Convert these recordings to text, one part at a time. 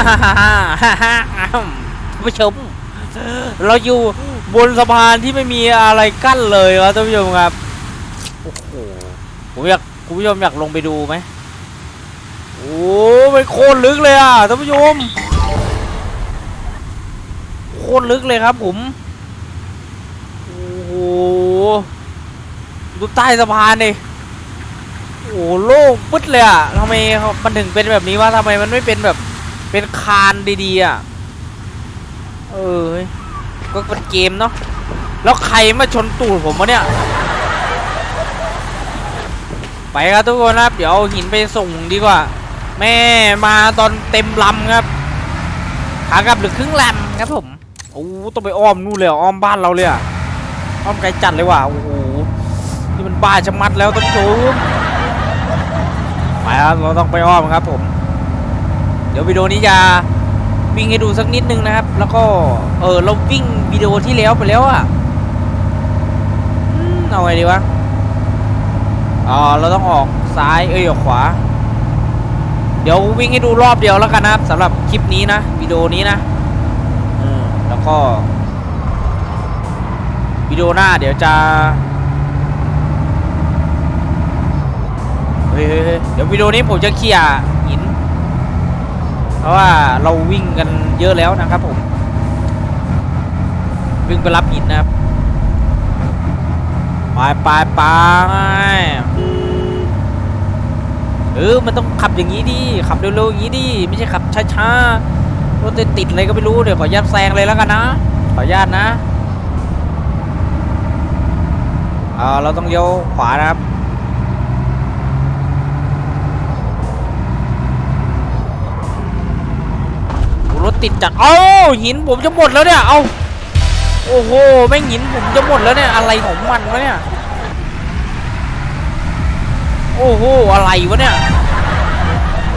ท่านผู้ชม เราอยู่บนสะพานที่ไม่มีอะไรกั้นเลยครับท่านผู้ชมครับ โอ้โห ผมอยากคุณผู้ชมอยากลงไปดูไหมโอ้มันโคตรลึกเลยอะท่านผู้ชม โคตรลึกเลยครับผม โอ้โห ดูใต้สะพานดิโอ้โหโล่งปึ๊ดเลยอะทำไมมันถึงเป็นแบบนี้วะทำไมมันไม่เป็นแบบ เป็นคานดีๆอะ เออ ก็เป็นเกมเนาะ แล้วใครมาชนตูดผมวะเนี่ย ไปครับทุกคนครับ เดี๋ยวเอาหินไปส่งดีกว่า แม่มาตอนเต็มลำครับขากลับหรือครึ่งลำครับผม โอ้ต้องไปอ้อมนู่นเลยออ้อมบ้านเราเลยอะ อ้อมไกลจัดเลยว่ะ โอ้โห นี่มันบ้าชะมัดแล้วท่านผู้ชมไปครับ เราต้องไปอ้อมครับผม เดี๋ยววิดีโอนี้จะวิ่งให้ดูสักนิดนึงนะครับ แล้วก็เออเราวิ่งวิดีโอที่แล้วไปแล้วอะเอาไงดีวะอ๋อเราต้องออกซ้ายเอ้ยออกขวา เดี๋ยววิ่งให้ดูรอบเดียวแล้วกันนะครับสำหรับคลิปนี้นะวิดีโอนี้นะอืมแล้วก็วิดีโอหน้าเดี๋ยวจะเฮ้ยเฮ้ยเดี๋ยววิดีโอนี้ผมจะเคลียร์ ราะว่าเราวิ่งกันเยอะแล้วนะครับผมวิ่งไปรับหินนะครับไปไปไปเออมันต้องขับอย่างนี้ดิขับเร็วๆอย่างนี้ดิไม่ใช่ขับช้าๆรถติดๆอะไรก็ไม่รู้เดี๋ยวขออนุญาตแซงเลยแล้วกันนะขออนุญาตนะอ่าเราต้องเลี้ยวขวานะครับ โอ้รถ ติดจัดเอ้าหินผมจะหมดแล้วเนี่ยเอาโอ้โหแม่งหินผมจะหมดแล้วเนี่ยอะไรของมันวะเนี่ยโอ้โหอะไรวะเนี่ย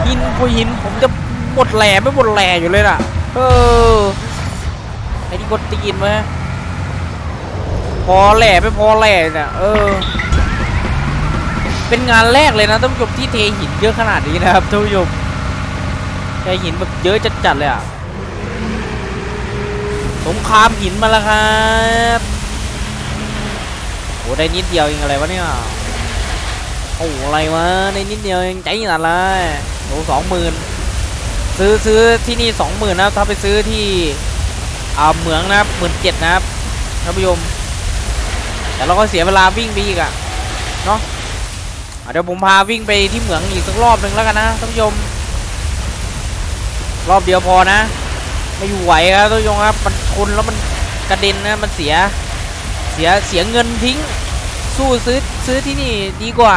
หินพอหินผมจะหมดแหล่ไม่หมดแหล่อยู่เลยน่ะเออไอ้ที่กดตีนมาพอแหล่ไม่พอแหล่เนี่ยเออ เป็นงานแรกเลยนะท่านผู้ชมที่เทหินเยอะขนาดนี้นะครับท่านผู้ชมแกหินแบบเยอะจัดๆเลยอะ สงครามหินมาแล้วครับโอ้ได้นิดเดียวเองอะไรวะเนี่ยโอ้อะไรวะได้นิดเดียวเองใจหนาดเลยโอ้สองหมื่นซื้อซื้อที่นี่สองหมื่นนะถ้าไปซื้อที่อ่าเหมืองนะครับหมื่นเจ็ดนะครับท่านผู้ชมแต่เราก็เสียเวลาวิ่งไปอีกอะเนาะเดี๋ยวผมพาวิ่งไปที่เหมืองอีกสักรอบหนึ่งแล้วกันนะท่านผู้ชม รอบเดียวพอนะ ไม่อยู่ไหวครับทุกยงครับมันชนแล้วมันกระเด็นนะมันเสียเสียเสียเงินทิ้ง สู้ซื้อซื้อที่นี่ดีกว่า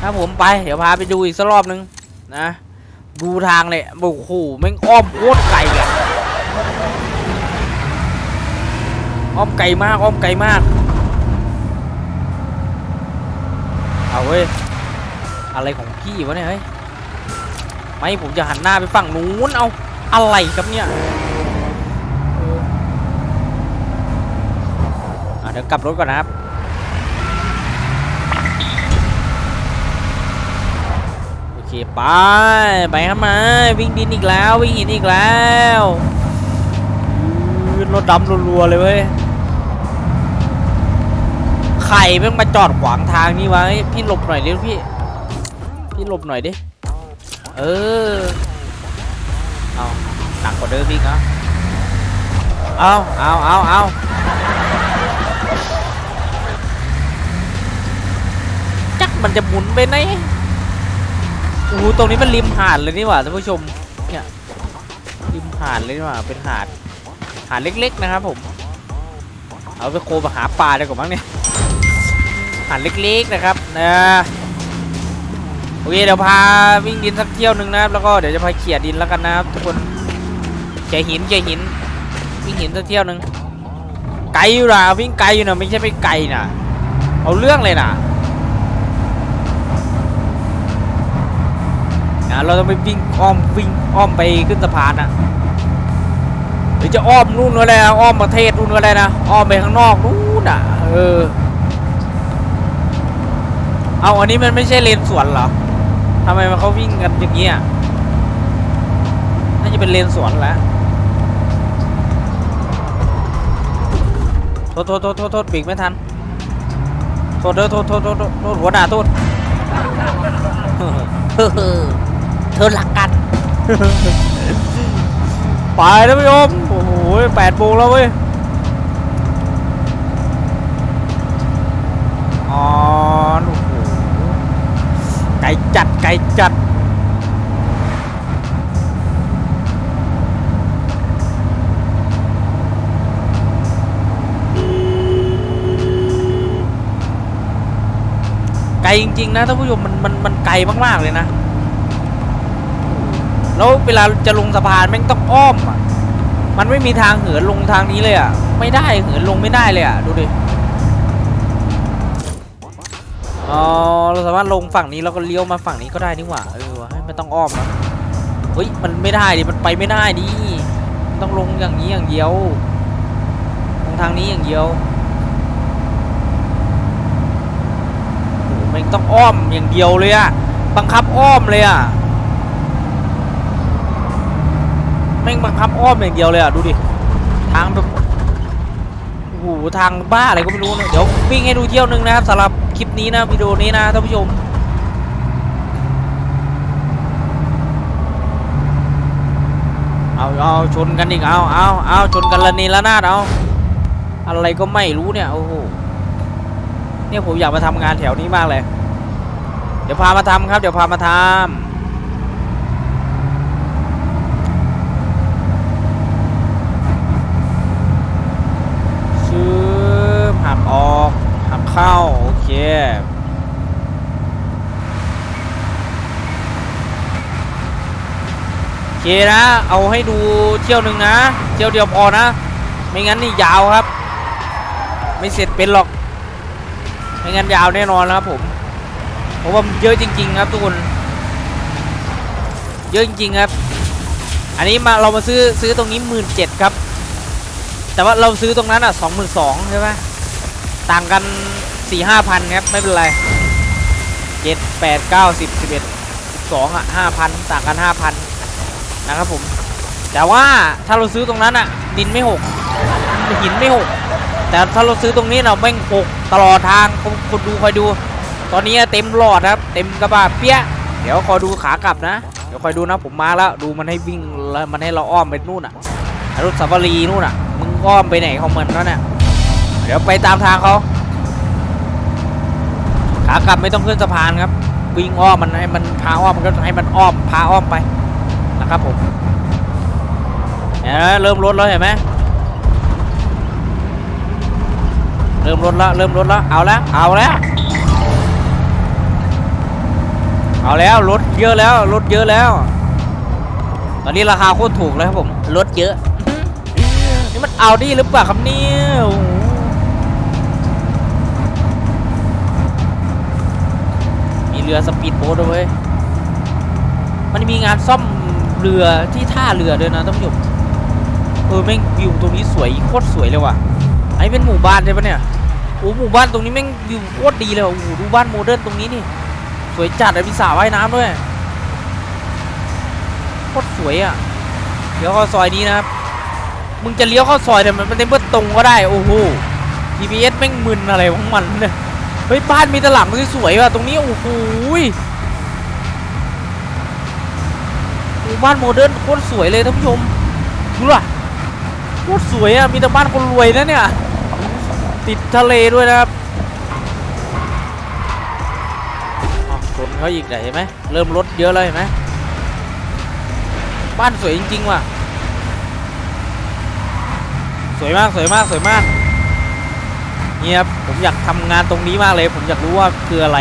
ครับผมไปเดี๋ยวพาไปดูอีกสักรอบนึงนะดูทางเลยโอ้โหแม่งอ้อมโคตรไกลอะอ้อมไกลมากอ้อมไกลมากเอาเว้ยอะไรของพี่วะเนี่ยเฮ้ยไม่ผมจะหันหน้าไปฝั่งนู้นเอา อะไรครับเนี่ยเออเดี๋ยวกลับรถก่อนนะครับ โอเค ไป ไปครับมา วิ่งดินอีกแล้ว วิ่งหินอีกแล้วรถดำรัวๆเลยเว้ยใครเพิ่งมาจอดขวางทางนี่วะเฮ้ยพี่หลบหน่อยดิพี่ พี่หลบหน่อยดิ เออ เอาหนักกว่าเดิมอีกเหรอเอาเอาเอาเอาจักมันจะหมุนไปไหนโอ้ตรงนี้มันริมหาดเลยนี่หว่าท่านผู้ชม เนี่ยริมหาดเลยนี่หว่า เป็นหาด หาดเล็กๆนะครับผม เอาไปโคมาหาปลาดีกว่ามั้งเนี่ย หาดเล็กๆนะครับนะ โอเคเดี๋ยวพาวิ่งดินสักเที่ยวหนึ่งนะครับ แล้วก็เดี๋ยวจะพาเขี่ยดินแล้วกันนะครับทุกคนเขี่ยหินเขี่ยหินวิ่งหินสักเที่ยวหนึ่งไกลอยู่นะวิ่งไกลอยู่นะไม่ใช่ไม่ไกลนะเอาเรื่องเลยนะนะเราต้องไปวิ่งอ้อมวิ่งอ้อมไปขึ้นสะพานนะหรือจะอ้อมนู่นก็ได้นะอ้อมประเทศนู่นก็ได้นะอ้อมไปข้างนอกนู่นอะเออเอาอันนี้มันไม่ใช่เลนสวนเหรอ ทำไมมันเขาวิ่งกันอย่างเงี้ยน่าจะจะเป็นเลนสวนแล้วโทษโทษโทษโทษโทษเบรกไม่ทัน โทษเด้อโทษโทษโทษโทษโทษหัวหน้าโทษเฮ้อเธอหลักกัน ไปนะพี่โอมโอ้โหแปดโมงแล้วเว้ยอ๋อโอ้โห ไก่จัดไก่จัดไกลจริงๆนะท่านผู้ชมมันมันมันไกลมากๆเลยนะ แล้วเวลาจะลงสะพานแม่งต้องอ้อมอะมันไม่มีทางเหินลงทางนี้เลยอะ ไม่ได้เหินลงไม่ได้เลยอะ ดูดิ อ๋อเราสามารถลงฝั่งนี้แล้วก็เลี้ยวมาฝั่งนี้ก็ได้นี่หว่าเออไม่ต้องอ้อมแล้วเฮ้ยมันไม่ได้ดิมันไปไม่ได้ดิต้องลงอย่างนี้อย่างเดียวลงทางนี้อย่างเดียวโอ้ม่งต้องอ้อมอย่างเดียวเลยอะบังคับอ้อมเลยอะแม่งบังคับอ้อมอย่างเดียวเลยอะดูดิทางแบบโอ้โหทางบ้าอะไรก็ไม่รู้เนะเดี๋ยววิ่งให้ดูเที่ยวนึงนะครับสำหรับ คลิปนี้นะวิดีโอนี้นะท่านผู้ชมเอาเอาชนกันอีกเอาเอาเอาชนกันละนีละนาดเอาอะไรก็ไม่รู้เนี่ยโอ้โหเนี่ยผมอยากมาทำงานแถวนี้มากเลย เดี๋ยวพามาทำครับ เดี๋ยวพามาทำชื่อหักออกหัก เข้า โอเค โอเคนะ เอาให้ดูเที่ยวหนึ่งนะ เที่ยวเดียวพอนะ ไม่งั้นนี่ยาวครับ ไม่เสร็จเป็นหรอก ไม่งั้นยาวแน่นอนนะครับผม เพราะว่ามันเยอะจริง ๆ ครับทุกคน เยอะจริงๆครับ อันนี้มาเรามาซื้อซื้อตรงนี้หมื่นเจ็ดครับแต่ว่าเราซื้อตรงนั้นอะสองหมื่นสองใช่ไหมต่างกัน สี่ห้าพันครับ ไม่เป็นไรเจ็ดแปดเก้าสิบสิบเอ็ดสิบสองอะห้าพันต่างกันห้าพันนะครับผม แต่ว่าถ้าเราซื้อตรงนั้นอะ ดินไม่หก หินไม่หก แต่ถ้าเราซื้อตรงนี้เราแม่งหกตลอดทางคนคนดูคอยดู ตอนนี้เต็มหลอดครับ เต็มกระบะเปี้ย เดี๋ยวคอยดูขากลับนะ เดี๋ยวคอยดูนะผมมาแล้ว ดูมันให้วิ่งแล้วมันให้เราอ้อมไปนู่นอะรถสาฟารีนู่นอะ มึงอ้อมไปไหนของมันแล้วเนี่ยเดี๋ยวไปตามทางเขาากลับไม่ต้องขึ้นสะพานครับ วิ่งอ้อมมันให้มันพาอ้อมมันก็ให้มันอ้อมพาอ้อมไปนะครับผมเห็นไหมเริ่มลดแล้วเห็นไหมเริ่มลดแล้วเริ่มลดแล้วเอาแล้วเอาแล้วเอาแล้วลดเยอะแล้วลดเยอะแล้ว ตอนนี้ราคาโคตรถูกเลยครับผมลดเยอะนี่มันเอาดีหรือเปล่าครับเนี่ยโอ้โหมี เรือสปีดโบ๊ทด้วยเว้ยมันมีงานซ่อมเรือที่ท่าเรือด้วยนะท่านผู้ชมเออแม่งวิวตรงนี้สวยโคตรสวยเลยว่ะอันนี้เป็นหมู่บ้านใช่ปะเนี่ยโอ้หมู่บ้านตรงนี้แม่งวิวโคตรดีเลยว่ะโอ้โหดูบ้านโมเดิร์นตรงนี้นี่สวยจัดเลยมีสระว่ายน้ำด้วยโคตรสวยอะเดี๋ยวเข้าซอยนี้นะครับมึงจะเลี้ยวเข้าซอยแต่มันมันเต็มเพื่อตรงก็ได้โอ้โห GPS แม่งมึนอะไรของมันเนี่ย เฮ้ยบ้านมีแตหลังสวยๆว่ะตรงนี้โอ้โหบ้านโมเดิร์นโคตรสวยเลยท่านผู้ชมดูล่ะโคตรสวยอะมีแต่บ้านคนรวยนะเนี่ยติดทะเลด้วยนะครับอ้าวชนเขาอีกเนี่ยเห็นไหมเริ่มลดเยอะเลยเห็นไหมบ้านสวยจริงๆว่ะสวยมากสวยมากสวยมาก เนี่ยครับผมอยากทำงานตรงนี้มากเลย ผมอยากรู้ว่าคืออะไร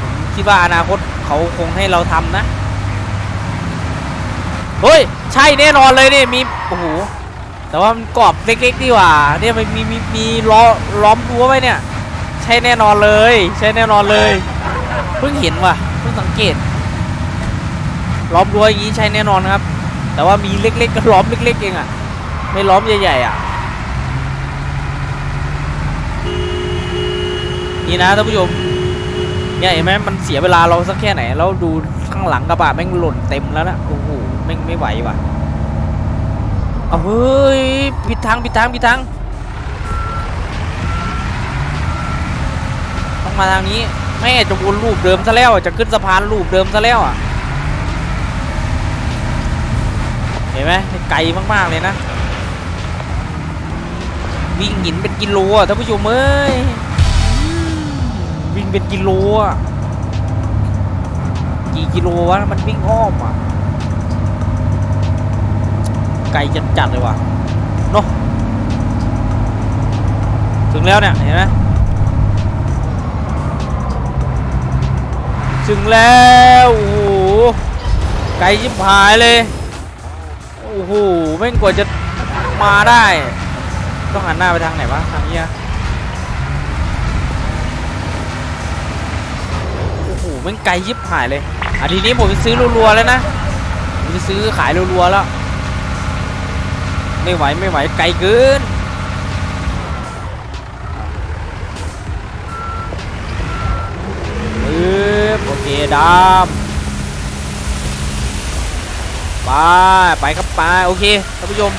ผมคิดว่าอนาคตเขาคงให้เราทำนะ เฮ้ย ใช่แน่นอนเลยเนี่ยมีโอ้โหแต่ว่ามันกรอบเล็กๆดีกว่า เนี่ยมันมีมีมีล้อล้อมรั้วไว้เนี่ย ใช่แน่นอนเลย ใช่แน่นอนเลย เพิ่งเห็นว่ะเพิ่งสังเกต ล้อมรั้วอย่างนี้ใช่แน่นอนครับ แต่ว่ามีเล็กๆก็ล้อมเล็ก ๆ เองอะไม่ล้อมใหญ่ๆอะ นี่นะท่านผู้ชมเนี่ยเห็นไหมมันเสียเวลาเราสักแค่ไหน แล้วดูข้างหลังกระบะแม่งหล่นเต็มแล้วนะโอ้โหไม่ไม่ไหวว่ะเอาเฮ้ยผิดทางผิดทางผิดทางต้องมาทางนี้แม่จะวนรูปเดิมซะแล้วจะขึ้นสะพานรูปเดิมซะแล้วอะเห็นไหมไกลมากๆเลยนะวิ่งหินเป็นกิโลอะท่านผู้ชมเอ้ย เป็นกิโลอะ กี่กิโลวะ มันวิ่งอ้อมอะ ไกลจัดจัดเลยว่ะเนาะถึงแล้วเนี่ย เห็นไหมถึงแล้ว โอ้โห ไกลชิบหายเลย โอ้โหแม่งกว่าจะมาได้ ต้องหันหน้าไปทางไหนวะ ทางนี้อะโอ้โหแมันไกลยิบหายเลยอะทีนี้ผมไปซื้อรัวๆแล้วนะผมไปซื้อขายรัวๆแล้ว ไม่ไหวไม่ไหวไกลเกินปึ๊บโอเคดามไปไปครับไปโอเคท่านผู้ชม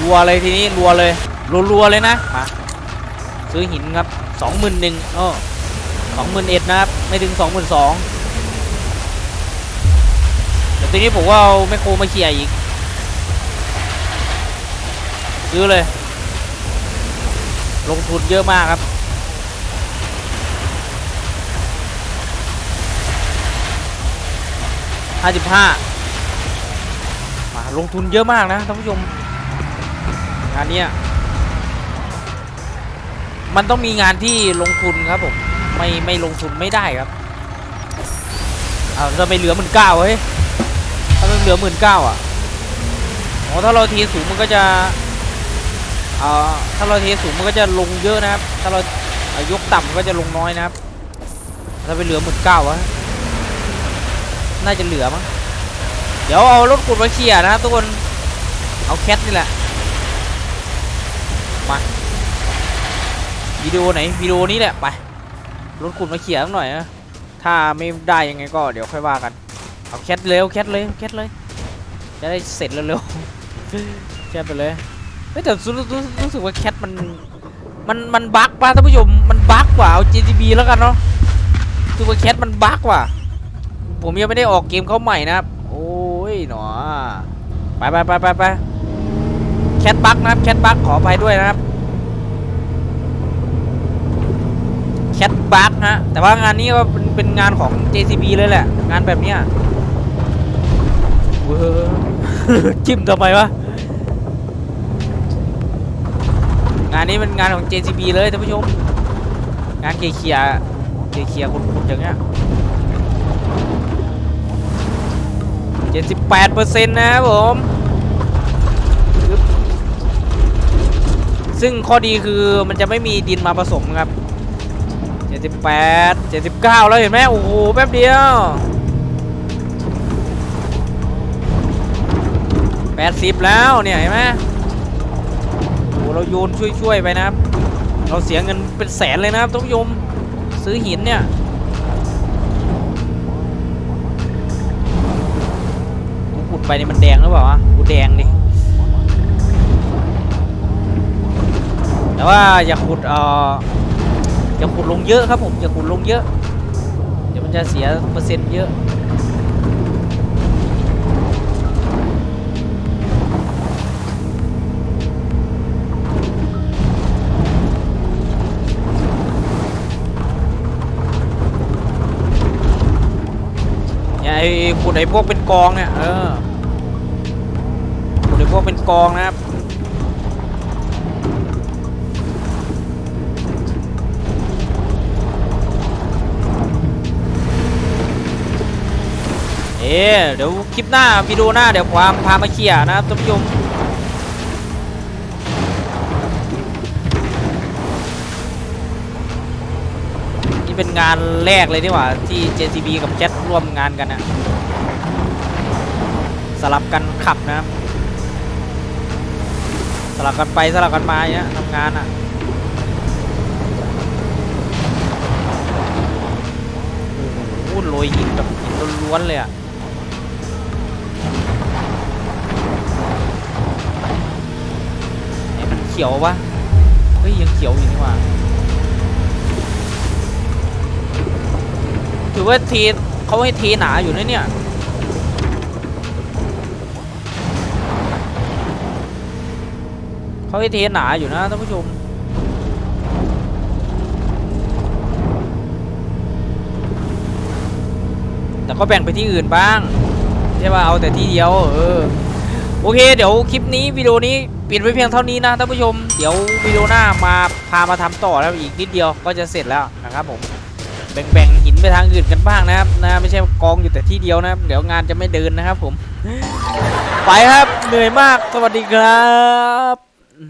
รัวเลยทีนี้รัวเลยรัวๆเลยนะมาซื้อหินครับสองหมื่นหนึ่งอ้อ สองหมื่นเอ็ดนะครับ ไม่ถึงสองหมื่นสองเดี๋ยวทีนี้ผมว่าเอาแมคโครมาเขี่ยอีก ซื้อเลย ลงทุนเยอะมากครับห้าสิบห้ามาลงทุนเยอะมากนะท่านผู้ชมงานนี้มันต้องมีงานที่ลงทุนครับผม ไม่ไม่ลงทุนไม่ได้ครับเอาจะไม่เหลือหมื่นเก้าเฮ้ยถ้ามันเหลือหมื่นเก้าอะอ๋อถ้าเราเทสูงมันก็จะเอ่อถ้าเราเทสูงมันก็จะลงเยอะนะครับ ถ้าเราอายกต่ำมันก็จะลงน้อยนะครับถ้าไปเหลือหมื่นเก้าวะน่าจะเหลือมั้งเดี๋ยวเอารถขุดมาเคลียร์นะครับทุกคนเอาแคทนี่แหละมาวิดีโอไหนวิดีโอนี้แหละไป รถขุดมาเขี่ยสักหน่อยนะถ้าไม่ได้ยังไงก็เดี๋ยวค่อยว่ากัน เอาแคทเลยเอาแคทเลยแคทเลย จะได้เสร็จเร็วๆแคทไปเลยเฮ้ยแต่รู้รู้รู้สึกว่าแคทมันมันมันบั๊กป่ะท่านผู้ชมมันบั๊กกว่าเอา JGB แล้วกันเนาะรู้สึกว่าแคทมันบั๊กว่ะผมยังไม่ได้ออกเกมเขาใหม่นะโอ้ยหนอไปไปไปไปไปแคทบั๊กนะครับแคทบั๊กขออภัยด้วยนะครับ แคทบักฮะ แต่ว่างานนี้ก็เป็นเป็นงานของ JCB เลยแหละ งานแบบเนี้ยเวอจิ้มทำไมวะ งานนี้เป็นงานของ JCB เลยท่านผู้ชม งานเคลียร์เคลียร์คลียคนๆอย่างเงี้ย78เปอร์เซ็นต์นะครับผมซึ่งข้อดีคือมันจะไม่มีดินมาผสมครับ 78 79 แล้วเห็นไหมโอ้โห แป๊บเดียว 80 แล้วเนี่ยเห็นไหมโอ้โหเราโยนช่วยๆไปนะครับ เราเสียเงินเป็นแสนเลยนะครับท่านผู้ชมซื้อหินเนี่ยขุดไปนี่มันแดงหรือเปล่าวะกูแดงดิแต่ว่าอย่าขุดเอ่อ อย่าขุดลงเยอะครับผมอย่าขุดลงเยอะ เดี๋ยวมันจะเสียเปอร์เซ็นต์เยอะอย่าไอ้ขุดไอ้พวกเป็นกองเนี่ยเออขุดไอ้พวกเป็นกองนะครับ เอเดี๋ยวคลิปหน้าวิดีโอหน้าเดี๋ยวความพามาเคลียร์นะครับท่านผู้ชมนี่เป็นงานแรกเลยนี่หว่าที่ JCB กับแจ็ร่วมงานกันนะสลับกันขับนะครับสลับกันไปสลับกันมาอย่างเงี้ยทำงานอะโอ้โหโรยหินแบบหินล้วนๆเลยอะ ขียวปะเฮ้ยยังเขียวอยู่นี่ว่าถือว่าเทเขาให้เทหนาอยู่นะเนี่ยเขาให้เทหนาอยู่นะท่านผู้ชมแต่ก็แบ่งไปที่อื่นบ้างใช่ป่ะเอาแต่ที่เดียวเออโอเค เดี๋ยวคลิปนี้วิดีโอนี้ ปิดไว้เพียงเท่านี้นะท่านผู้ชม เดี๋ยววิดีโอหน้ามาพามาทำต่อแล้วอีกนิดเดียวก็จะเสร็จแล้วนะครับผมแบ่งๆหินไปทางอื่นกันบ้างนะครับนะไม่ใช่กองอยู่แต่ที่เดียวนะครับ เดี๋ยวงานจะไม่เดินนะครับผม ไปครับเหนื่อยมากสวัสดีครับอื